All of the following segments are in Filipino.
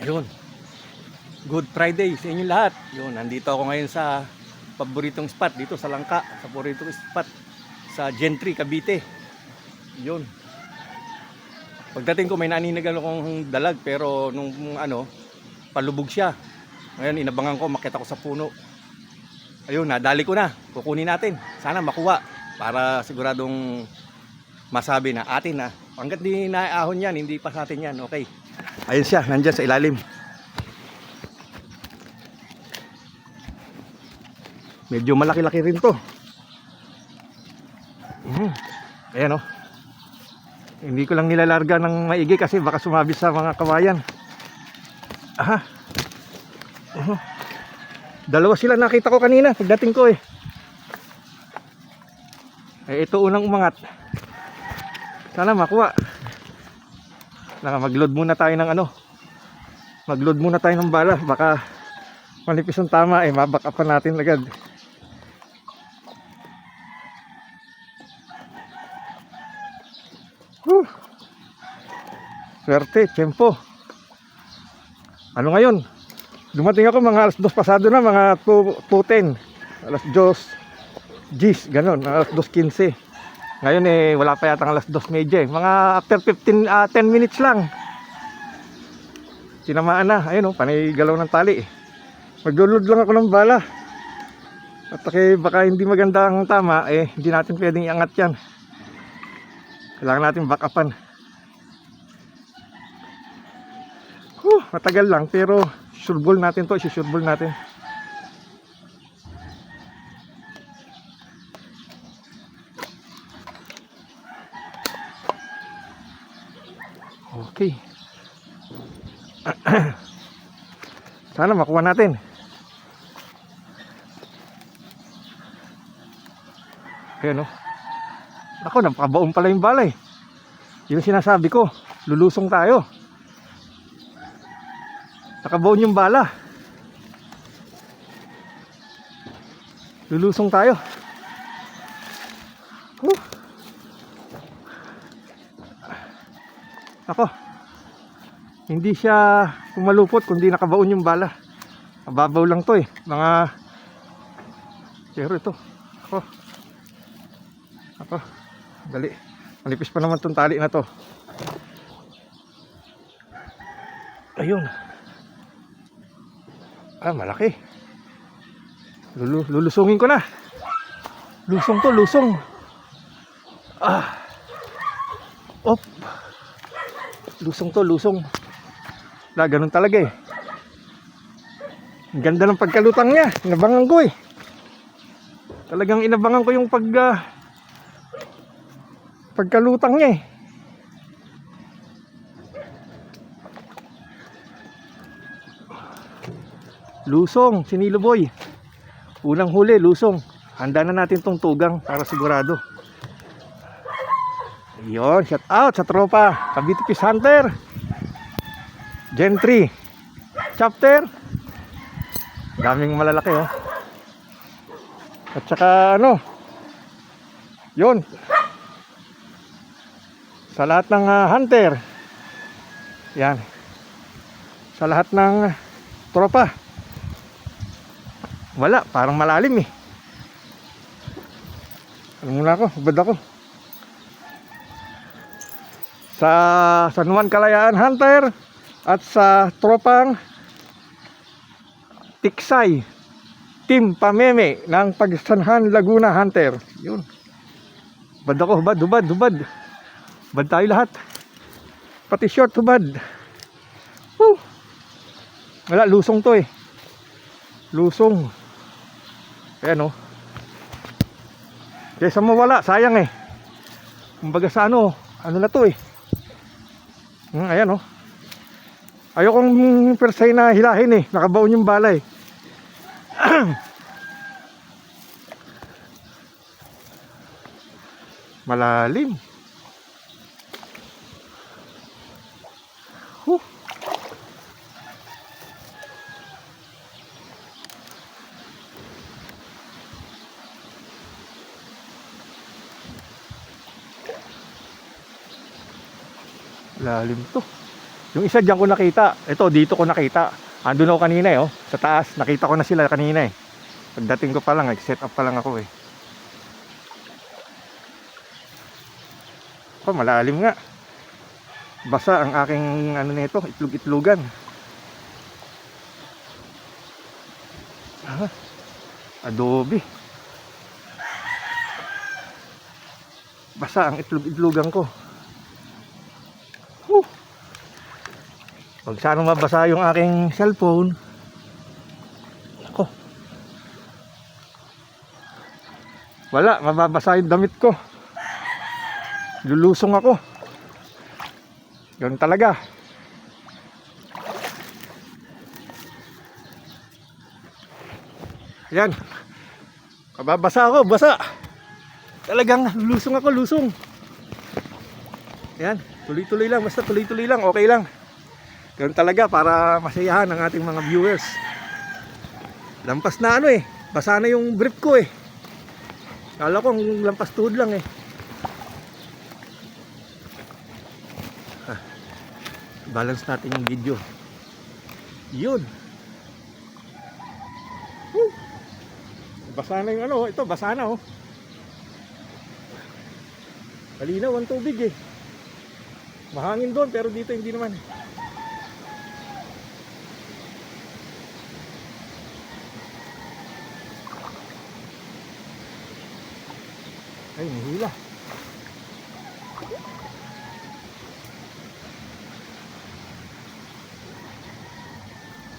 Ayun. Good Friday sa inyo lahat. Yun, nandito ako ngayon sa paboritong spot dito sa Langka, sa paboritong spot sa Gentry, Cavite. Yun. Pagdating ko may naninagal akong dalag pero nung ano, palubog siya. Ngayon inabangan ko, makita ko sa puno. Ayun, nadali ko na. Kukunin natin. Sana makuha para siguradong masabi na atin na. Hanggat di naahon yan, hindi pa sa atin yan. Okay. Ayun siya, nandyan sa ilalim. Medyo malaki-laki rin to. Mhm. Ayan oh. Hindi ko lang nilalarga ng maigi kasi baka sumabi sa mga kawayan. Aha. Mhm. Dalawa sila nakita ko kanina pagdating ko eh. Eh ito unang umangat. Sana makuha. Naka mag-load muna tayo ng ano. Mag-load muna tayo ng bala baka manipis ang tama eh maback pa natin agad. Whew. Swerte, tempo. Ano ngayon? Dumating ako mga alas 2 pasado na, mga 2, 2.10. Alas 2, gis, ganun, alas 2.15. Ngayon eh, wala pa yata alas 2 medya eh. Mga after 15, ah, 10 minutes lang. Tinamaan na, ayun oh, panay galaw ng tali eh. Maglulod lang ako ng bala. At okay, baka hindi maganda ang tama, eh, hindi natin pwedeng iangat yan. Kailangan natin back upan. Huh, matagal lang pero sureball natin to, isusureball natin. Okay. Sana makuha natin. Ayan o. Ako, napakabaon pala yung balay. Yung sinasabi ko, lulusong tayo. Nakabaon yung bala. Lulusong tayo. Hindi siya pumalupot kundi nakabaon yung bala. Mababaw lang to eh. Mga Pero ito. Ako. Ako. Dali. Malipis pa naman tong tali na to. Ayun. Ah, malaki. Lulu lulusungin ko na. Lusong to, lusong. Ah. Op. Lusong to, lusong. Na, ganun talaga eh. Ang ganda ng pagkalutang niya. Inabangan ko eh. Talagang inabangan ko yung pag ah, pagkalutang niya eh. Lusong, siniluboy. Unang huli, lusong. Handa na natin tong tugang para sigurado. Yun, shout out sa tropa. Cavite Peace Hunter. Gentry. Chapter. Daming malalaki oh. At saka ano. Yun. Sa lahat ng ah, hunter. Yan. Sa lahat ng tropa. Wala, parang malalim eh. Ano muna ako, ubad ako. Sa San Juan Kalayaan Hunter at sa tropang Tiksay Team Pameme ng Pagsanhan Laguna Hunter. Yun. Ubad ako, ubad, ubad, ubad. Ubad tayo lahat. Pati short ubad. Woo. Wala, lusong to eh. Lusong. Ayan oh. Kesa mawala, sayang eh. Kumbaga sa ano, ano na to eh. Hmm, ayan oh. Ayokong persay na hilahin eh. Nakabaon yung balay. Malalim. Huh. Lalim to. Yung isa diyan ko nakita. Ito, dito ko nakita. Andun ako kanina eh, oh. Sa taas. Nakita ko na sila kanina eh. Pagdating ko pa lang, set up pa lang ako eh. Oh, malalim nga. Basa ang aking ano nito, itlog-itlogan. Ah, adobe. Basa ang itlog-itlogan ko. Pag sana mabasa yung aking cellphone. Ako. Wala, mababasa yung damit ko. Lulusong ako. Ganun talaga. Yan. Kababasa ako, basa. Talagang lusong ako, lusong. Yan, tuloy-tuloy lang, basta tuloy-tuloy lang, okay lang. Ganun talaga para masayahan ang ating mga viewers. Lampas na ano eh, basa na yung brief ko eh. Kala ko ang lampas tuhod lang eh. Ah, balance natin yung video. Yun. Woo! Basa na yung ano, ito basa na oh. Kalinaw ang tubig eh. Mahangin doon pero dito hindi naman. Ay, nahila.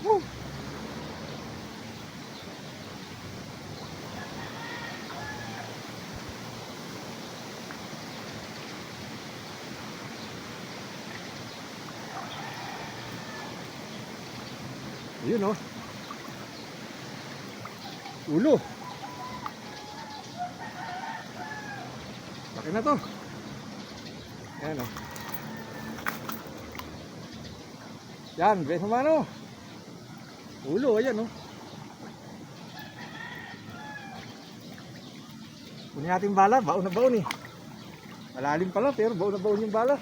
Woo! Yun oh. Ulo. Laki na to. Ayan oh. Yan, beso mano. Ulo, ayan oh. Kunin natin bala, baon na baon eh. Malalim pala pero baon na baon yung bala.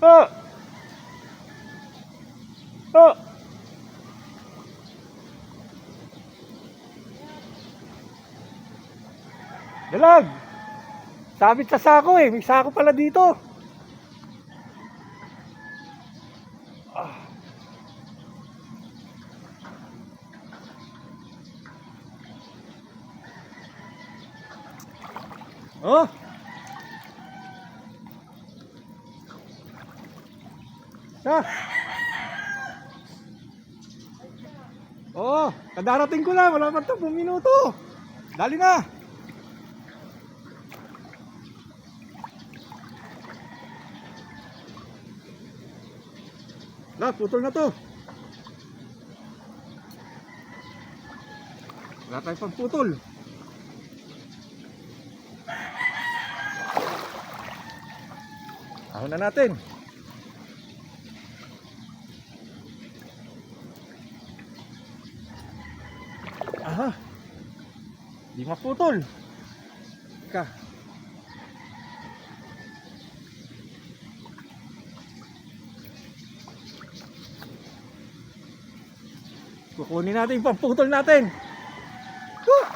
Oh! Oh! Dalag! Sabit sa sako eh. May sako pala dito. Ah. Oh! Ha? Oo, kadarating ko na, wala pa 10 minuto. Dali na. Na, putol na to. Wala tayong pang putol. Ahon na natin. Aha. Di maputol. Ka. Kukunin natin yung pamputol natin. Huh!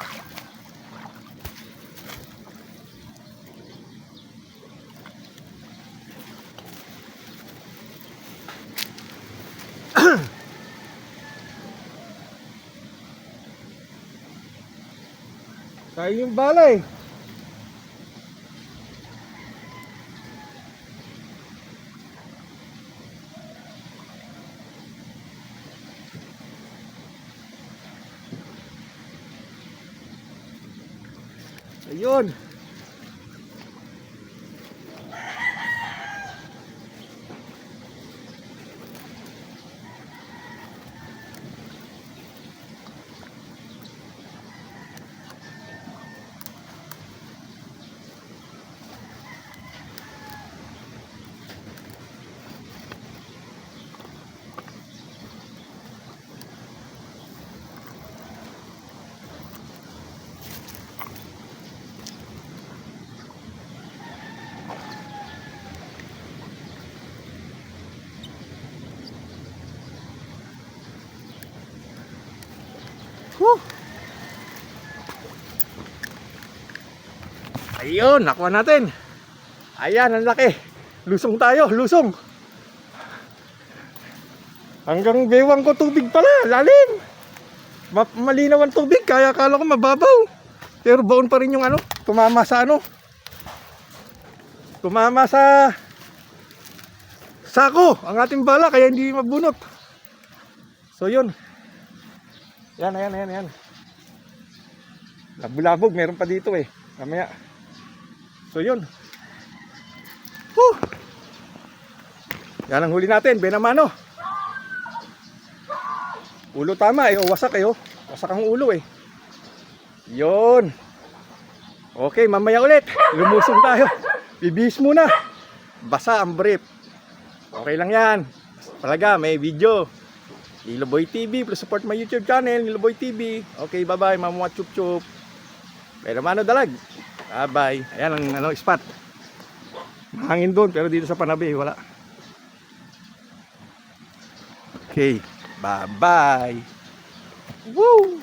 Tayo yung bala eh. Ayun. Woo! Ayun, nakuha natin. Ayan, ang laki. Lusong tayo, lusong. Hanggang bewang ko tubig pala, lalim. Ma- malinaw ang tubig, kaya akala ko mababaw. Pero baon pa rin yung ano, tumama sa ano. Tumama sa sako, ang ating bala, kaya hindi mabunot. So yun. Yan, yan, yan, yan. Labulabog, meron pa dito eh. Mamaya. So yun. Whew. Yan ang huli natin, Benamano. Ulo tama eh, o wasak eh, oh. wasak ang ulo eh. Yun. Okay, mamaya ulit. Lumusong tayo. Bibihis muna. Basa ang brief. Okay lang yan. Talaga, may video. Liloboy TV, please support my YouTube channel, Liloboy TV. Okay, bye-bye, mamuha chup chup. Pero mano dalag. Bye-bye. Ayan ang ano, spot. Mahangin doon, pero dito sa Panabi, wala. Okay, bye-bye. Woo!